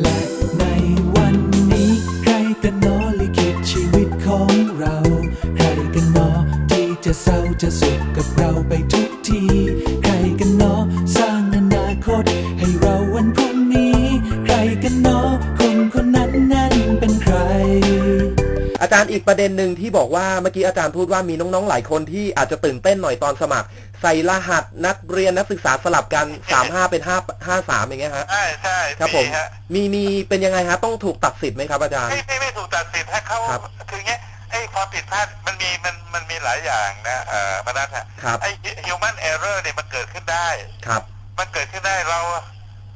และในวันนี้ใครกันหนอลิขิตชีวิตของเรา ใครกันหนอที่จะเศร้าจะสุขกับเราไปทุกที ใครกันหนอสร้างอนาคต ให้เราวันพรุ่งนี้ ใครกันหนอคนคนนั้นนั้นเป็นใคร อาจารย์อีกประเด็นหนึ่งที่บอกว่าเมื่อกี้อาจารย์พูดว่ามีน้องๆหลายคนที่อาจจะตื่นเต้นหน่อยตอนสมัคร ใส่รหัสนักเรียนนักศึกษาสลับกัน3 5เป็น5 5 3อย่างเงี้ยฮะใช่ใช่ครับผมฮะมีมีเป็นยังไงฮะต้องถูกตัดสิทธิ์ไหมครับอาจารย์ไม่ไม่ไม่ถูกตัดสินถ้าเขาครับคืออย่างเงี้ยไอ้ความผิดพลาดมันมีมันมันมีหลายอย่างนะเอ่อมานัทฮะครับไอ้ human error เนี่ยมันเกิดขึ้นได้ครับ มันเกิดขึ้นได้เรา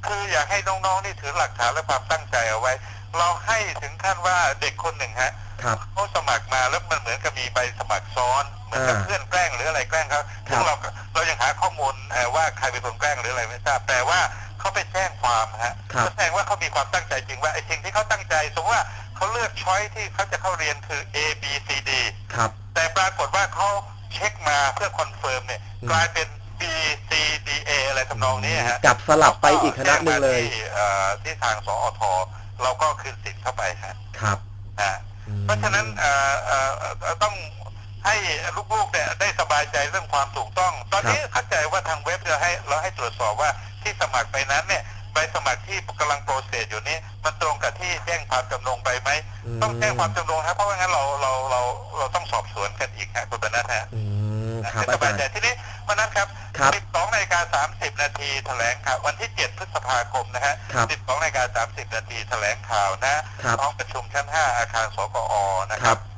คืออยากให้น้องๆนี่ถือหลักฐานและความตั้งใจเอาไว้ เราให้ถึงขั้นว่าเด็กคนหนึ่งฮะครับเขาสมัครมาแล้วมันเหมือนกับมีใบสมัครซ้อน เหมือนกับอ่าเพื่อนแกล้งหรืออะไรแกล้งเขาครับซึ่งเราก็เรายังหาข้อมูลเอ่อว่าใครเป็นคนแกล้งหรืออะไรไม่ทราบ แต่ว่าเขาไปแจ้งความฮะครับแสดงว่าเขามีความตั้งใจจริงว่าไอ้สิ่งที่เขาตั้งใจ สมมติว่าเขาเลือกช้อยที่เขาจะเข้าเรียนคือ A B C D ครับ แต่ปรากฏว่าเขาเช็คมาเพื่อคอนเฟิร์มเนี่ยอืมกลายเป็น B C D A อะไรทำนองนี้ฮะจับสลับไปอีกคณะหนึ่งเลยแจ้มาที่เอ่อที่ทางสอทเราก็คืนสิทธิ์เข้าไปฮะครับอ่าอืมเพราะฉะนั้นเอ่อเอ่อเอ่อต้อง ให้ลูกๆเนี่ยได้สบายใจเรื่องความถูกต้อง ตอนนี้เข้าใจว่าทางเว็บเราให้เราให้ตรวจสอบว่าที่สมัครไปนั้นเนี่ยใบสมัครที่กำลังโปรเซสอยู่นี้ มันตรงกับที่แจ้งความจำนงไปไหมมต้องแจ้งความจำนงนะเพราะว่างั้นเราเราเราเราต้องสอบสวนกันอีกฮะคุณบรรณัฐฮะอืมครับให้สอาบาจายรย์ใจทีนี้วันนั้นครับครับ12นาฬิกา30 นาทีแถลงข่าววันที่ 7 พฤษภาคมนะฮะครับ12นาฬิกา30 นาทีแถลงข่าวนะครับห้องประชุมชั้น 5 อาคารสกอนะคครัรับบ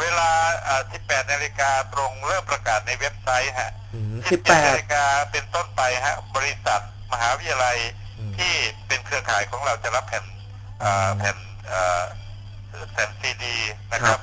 เวลาเอ่อ18นาฬิกาตรงเริ่มประกาศในเว็บไซต์ฮะอืมสิบแป17นาดฬิกาเป็นต้นไปฮะบริษัทมหาวิทยาลัยอืมที่เป็นเครือข่ายของเราจะรับแผ่นเอ่อแผ่นเอ่อแผ่นซีดีนะคครัรับบ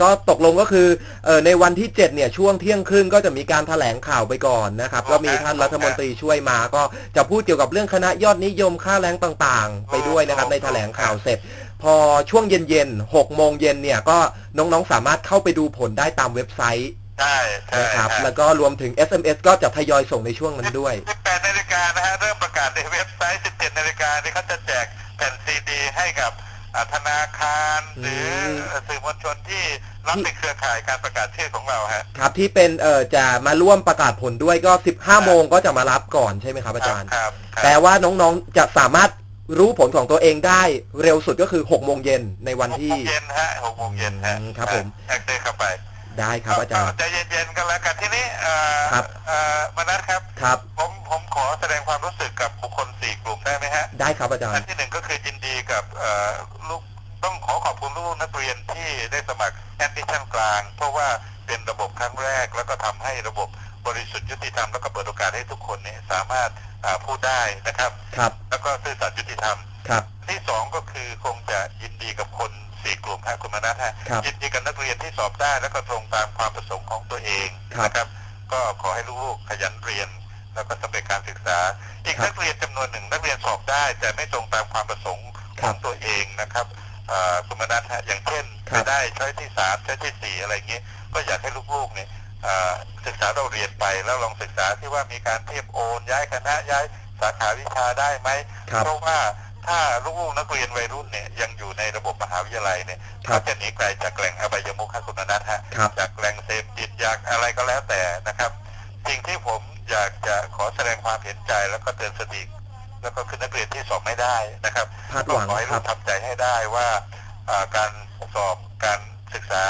ก็ตกลงก็คือเออในวันที่ 7 เนี่ย ช่วงเที่ยงครึ่งก็จะมีการแถลงข่าวไปก่อนนะครับโอเคก็มีท่านรัฐมนตรีช่วยมา ก็จะพูดเกี่ยวกับเรื่องคณะยอดนิยมค่าแรงต่างๆ ไปด้วยนะครับโอเคในแถลงข่าวเสร็จ พอช่วงเย็นๆ6โมงเย็นเนี่ยก็น้องๆสามารถเข้าไปดูผลได้ตามเว็บไซต์ใช่ใช่นะครับฮะแล้วก็รวมถึง SMS ก็จะทยอยส่งในช่วงนั้นด้วย 18นาฬิกานะฮะเริ่มประกาศในเว็บไซต์ 17นาฬิกานี่เขาจะแจกแผ่นซีดีให้กับอ่าธนาคาร หรือมสื่อมวลชนที่รับเป็นเครือข่ายการประกาศชื่อของเราฮะครับที่เป็นเออจะมาร่วมประกาศผลด้วยก็ 15 โมงก็จะมารับก่อนใช่ไหมครับอาจารย์ครับครับแปลว่าน้องๆจะสามารถ รู้ผลของตัวเองได้เร็วสุดก็คือ6โมงเย็นในวันหกที่โมงเย็นฮะหกโมงเย็นฮะอืมครับผมแอกเดินเข้าไปได้ครับอาจารย์ ใจเย็นๆกันแล้วกันทีนี้เอ่อครับ เอ่อมานัทครับ ครับ ผมผมขอแสดงความรู้สึกกับบุคคลสี่กลุ่มได้ไหมฮะ ได้ครับอาจารอันย์ ที่หนึ่งก็คือยินดีกับเอ่อลูกต้องขอขอบคุณลูกนักเรียนที่ได้สมัครแอดมิชชั่นกลาง เพราะว่าเป็นระบบครั้งแรก แล้วก็ทำให้ระบบบริสุทธิ์ยุติธรรมแล้วก็เปิดโอกาสให้ทุกคนเนี่ยสามารถอ่าพูดได้นะครับ ครับแล้ว ก็ซื่อสัตย์ยุติธรรมครับที่สองก็คือคงจะยินดีกับคนสี่กลุ่มฮะคุณมนัทฮะครับยินดีกับนักเรียนที่สอบได้แล้วก็ตรงตามความประสงค์ของตัวเองครับนะครับ ก็ขอให้ลูกๆขยันเรียน แล้วก็สำเร็จการศึกษา อีกครับนักเรียนจำนวนหนึ่งนักเรียนสอบได้ แต่ไม่ตรงตามความประสงค์คขรัอบงตัวเองนะครับเอ่อคุณมนัทฮะอย่างเช่นครัไปบได้ช้อยที่สามช้อยที่สี่อะไรเงี้ยก็อยากให้ลูกๆเนี่ยเอ่อศึกษาเราเรียนไปแล้วลองศึกษาที่ว่ามีการเทียบโอนย้ายคณะย้าย สาขาวิชาได้ไหมครับเพราะว่าถ้าลูกๆนักเรียนวัยรุ่นเนี่ยยังอยู่ในระบบมหาวิทยาลัยเนี่ยครับ เขาจะหนีไกลจากแหล่งอบายมุขครับคุณอนัทฮะครับ จากแหล่งเสพติดอยากอะไรก็แล้วแต่นะครับสิ่งที่ผมอยากจะขอแสดงความเห็นใจแล้วก็เตือนสติ แล้วก็คือนักเรียนที่สอบไม่ได้นะครับคาดหก็วังขอให้คลูรับ กทำใจให้ได้ว่าอ่าการสอบการศึกษา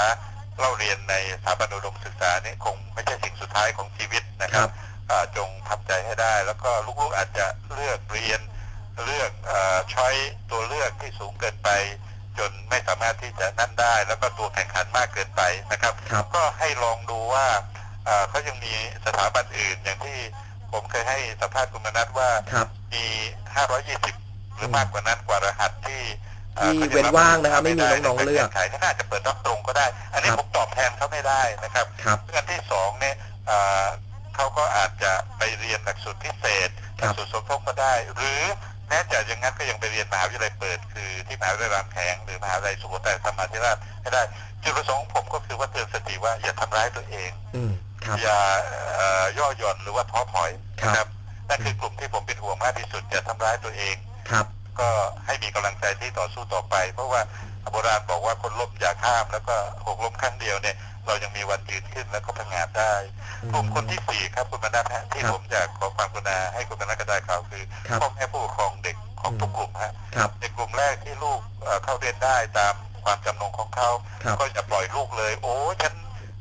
เล่าเรียนในสถาบันอุดมศึกษาเนี่ยคงไม่ใช่สิ่งสุดท้ายของชีวิตนะคครัรับบอ่า จงทำใจให้ได้ แล้วก็ลูกๆอาจจะเลือกเรียนเลือกช้อยตัวเลือกที่สูงเกินไป จนไม่สามารถที่จะนั่นได้ แล้วก็ตัวแข่งขันมากเกินไปนะครับครับก็ให้ลองดูว่าเอ่อเขายังมีสถาบันอื่นอย่างที่ผมเคยให้สัมภาษณ์คุณมนัทว่าครับมี 520 หรือมากกว่านั้นกว่ารหัสที่อ่อที่ขจะเว้นว่างนะครับไม่มีน้องๆเลือกขายเขาอาจจะเปิดรับตรงก็ได้ อันนี้ครับผมตอบแทนเขาไม่ได้นะครับครับเรื่องที่สองเนี่ย เอ่อเขาก็อาจจะไปเรียนหลักสูตรพิเศษหครัลับกสูตรสมทบก็ได้ หรือแม้จะอย่างนั้นก็ยังไปเรียนมหาวิทยาลัยเปิด คือที่มหาวิทยาลัยรามแขงหรือมหาวิทยาลัยสุโขทัยธรรมาธิราชให้ได้จุดประสงค์ของผมก็คือว่าเตือนสติว่าอย่าทำร้ายตัวเองอืมครับอย่าเอ่อย่อหย่อนหรือว่าท้อถอยครับนะครับนั่นคือกลุ่มที่ผมเป็นห่วงมากที่สุดอย่าทำร้ายตัวเองครับ ก็ให้มีกำลังใจที่ต่อสู้ต่อไป เพราะว่าโบราณบอกว่าคนล้มอย่าข้ามแล้วก็หกล้มครั้งเดียวเนี่ยเรายังมีวันยืนขึ้นแล้วก็พังงาดได้ กลุ่มคนที่สี่ครับคุณบรรดาฮะที่ครับผมอยากขอความกรุณาให้คุณบรรดากระจายข่าวคือครับพ่อแม่ผู้ปกครองเด็กของทุกกลุ่มฮะครับในกลุ่มแรกที่ลูกเอ่อเข้าเรียนได้ตามความจำนงของเขาครับก็อย่าปล่อยลูกเลย โอ้ฉัน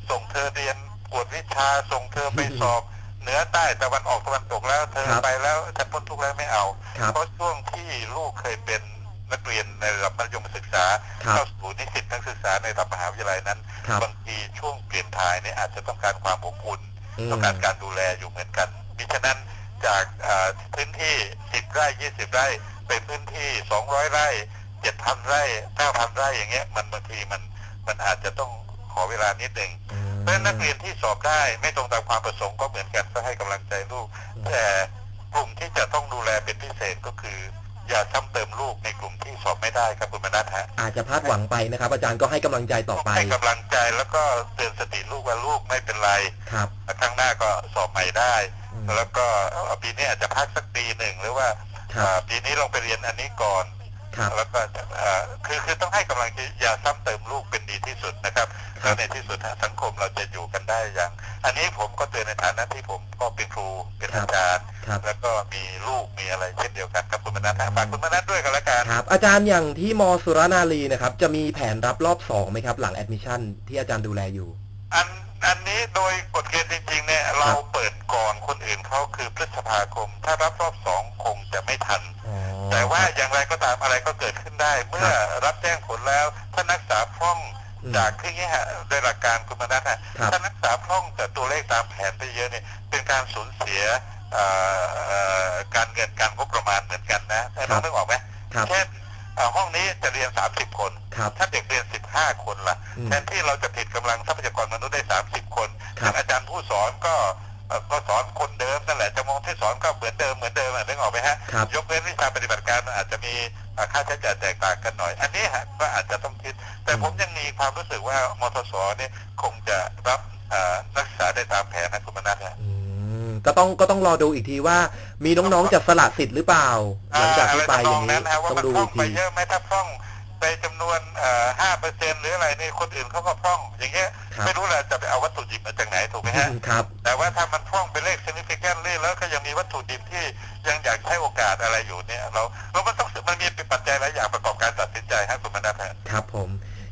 ส่งเธอเรียนกวดวิชาส่งเธอไปสอบเหนือใต้ตะวันออกตะวันตกแล้วเธอครับไปแล้วฉันพ้นทุกข์แล้วไม่เอาครับเพราะช่วงที่ลูกเคยเป็นนักเรียนในระดับมัธยมศึกษาครับเข้าสู่นิสิตนักศึกษาในระดับมหาวิทยาลัยนั้นครับบางทีช่วงเปลี่ยนถ่ายเนี่ยอาจจะต้องการความอบอุ่นอืม ต้องการการดูแลอยู่เหมือนกันมิฉะนั้นจากเอ่อพื้นที่ 10 ไร่ 20 ไร่เป็นพื้นที่ 200 ไร่ 7,000 ไร่ 9,000 ไร่อย่างเงี้ยมันบางทีมันมันอาจจะต้องขอเวลานิดหนึ่งอืมเพราะฉะนั้นนักเรียนที่สอบได้ไม่ตรงตามความประสงค์ก็เหมือนกันก็ให้กำลังใจลูก แต่กลุ่มที่จะต้องดูแลเป็นพิเศษก็คือ อย่าซ้ำเติมลูกในกลุ่มที่สอบไม่ได้ครับคุณมนัทฮะอาจจะพลาดหวังไปนะครับ อาจารย์ก็ให้กำลังใจต่อไปให้กำลังใจแล้วก็ ปีนี้ลองไปเรียนอันนี้ก่อนครับแล้วก็เอ่อคือคือต้องให้กำลังใจอย่าซ้ำเติมลูกเป็นดีที่สุดนะครับครัแล้บวในที่สุดสังคมเราจะอยู่กันได้อย่าง อันนี้ผมก็เตือนในฐานะที่ผมก็เป็นครูเป็นอาจารย์ครับแล้วก็มีลูกมีอะไรเช่นเดียวกันครับคุณมนัทฮะฝากคุณมนัทด้วยกันละกันครับ อาจารย์อย่างที่มสุรนารีนะครับ จะมีแผนรับรอบสองไหมครับ หลังแอดมิชชั่นที่อาจารย์ดูแลอยู่ อัน อันนี้โดยกฎเกณฑ์จริงๆเนี่ยเราเปิดก่อนคนอื่นเขาคือพฤษภาคม ถ้ารับรอบสองคงจะไม่ทัน อ๋อแต่ว่าอย่างไรก็ตามอะไรก็เกิดขึ้นได้ เมื่อรับแจ้งผลแล้วถ้านักศึกษาพร่องอืม จากที่นี้ฮะโดยหลักการคุณมนัทฮะครับ ถ้านักศึกษาพร่องแต่ตัวเลขตามแผนไปเยอะเนี่ยเป็นการสูญเสียเอ่อเอ่อการเงินการงบประมาณเหมือนกันนะแต่ครัเราบไม่ออกไหมครับเช่นเอ่อห้องนี้จะเรียน 30 คน ครับ ถ้าเด็กเรียน 15 คนล่ะอืม แทนที่เราจะผลิดกำลังทรัพยากรมนุษย์ได้ ผู้สอนก็เอ่อก็สอนคนเดิมนั่นแหละจะมองที่สอนก็เหมือนเดิมเหมือนเดิมอะนึกออกไหมฮะครับยกเว้นวิชาปฏิบัติการมันอาจจะมีเอ่อค่าใช้จ่ายแตกต่างกันหน่อย อันนี้ฮะก็อาจจะต้องคิด แต่ผมยังมีความรู้สึกว่ามทสเนี่ยคงจะรับเอ่อนักศึกษาได้ตามแผนนะคุณมนัทฮะอืมก็ต้องก็ต้องรอดูอีกทีว่า มีน้องๆจะสละสิทธิ์หรือเปล่า หลังจากที่ไปอย่างนี้นี้นะฮะว่าต้องมันดูพร่ออีงกไปทีเยอะไหมถ้าพร่อง ไปจำนวนห้าเปอร์เซ็นหรืออะไรนี่คนอื่นเขาก็พร่อง อย่างเงี้ยครับไม่รู้แหละจะไปเอาวัตถุดิบมาจากไหนถูกไหมฮะครับแต่ว่าถ้ามันพร่องเป็นเลข significantly แล้วก็ยังมีวัตถุดิบที่ยังอยากใช้โอกาสอะไรอยู่เนี่ยเราเรามันต้องมันมีปัจจัยหลายอย่างประกอบการตัดสินใจให้คุณมนัทฮะครับผม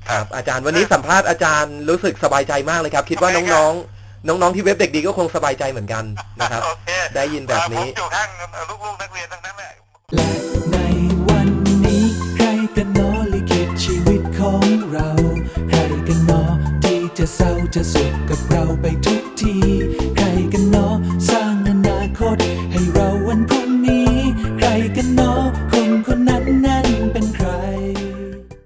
ครับอาจารย์วันนี้สัมภาษณ์อาจารย์รู้สึกสบายใจมากเลยครับ คิดว่าน้องๆ น้องๆที่เว็บเด็กดีก็คงสบายใจเหมือนกันนะครับโอเคได้ยินแบบนี้ผมอยู่ข้างลูกๆนักเรียนทั้งนั้นแหละและในวันนี้ใครกันหนอ จะเศร้าจะสุขกับเราไปทุกที